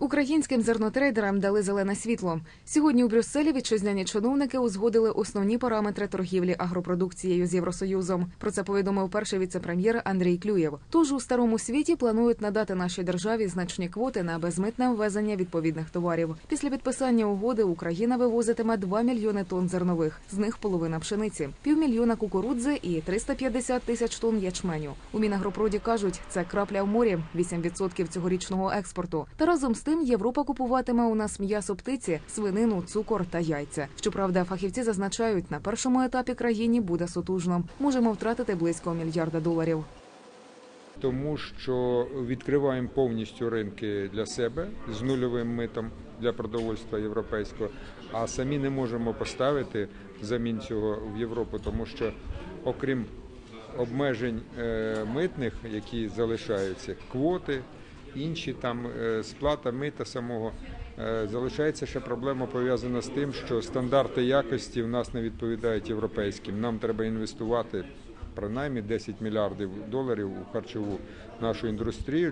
Українським зернотрейдерам дали зелене світло. Сьогодні у Брюсселі вітчизняні чиновники узгодили основні параметри торгівлі агропродукцією з Євросоюзом. Про це повідомив перший віцепрем'єр Андрій Клюєв. Тож у старому світі планують надати нашій державі значні квоти на безмитне ввезення відповідних товарів. Після підписання угоди Україна вивозитиме 2 мільйони тонн зернових, з них половина пшениці, півмільйона кукурудзи і 350 тисяч тонн ячменю. У Мінагропроді кажуть, це крапля в морі, 8% цьогорічного експорту. Та разом з тим Європа купуватиме у нас м'ясо птиці, свинину, цукор та яйця. Щоправда, фахівці зазначають, на першому етапі країні буде сотужно. Можемо втратити близько мільярда доларів. тому що відкриваємо повністю ринки для себе з нульовим митом для продовольства європейського, а самі не можемо поставити замін цього в Європу, тому що окрім обмежень е, митних, які залишаються, квоти, інші там е, сплата мита самого. е, Залишається ще проблема пов'язана з тим, що стандарти якості в нас не відповідають європейським. Нам треба інвестувати принаймні 10 мільярдів доларів у харчову нашу індустрію.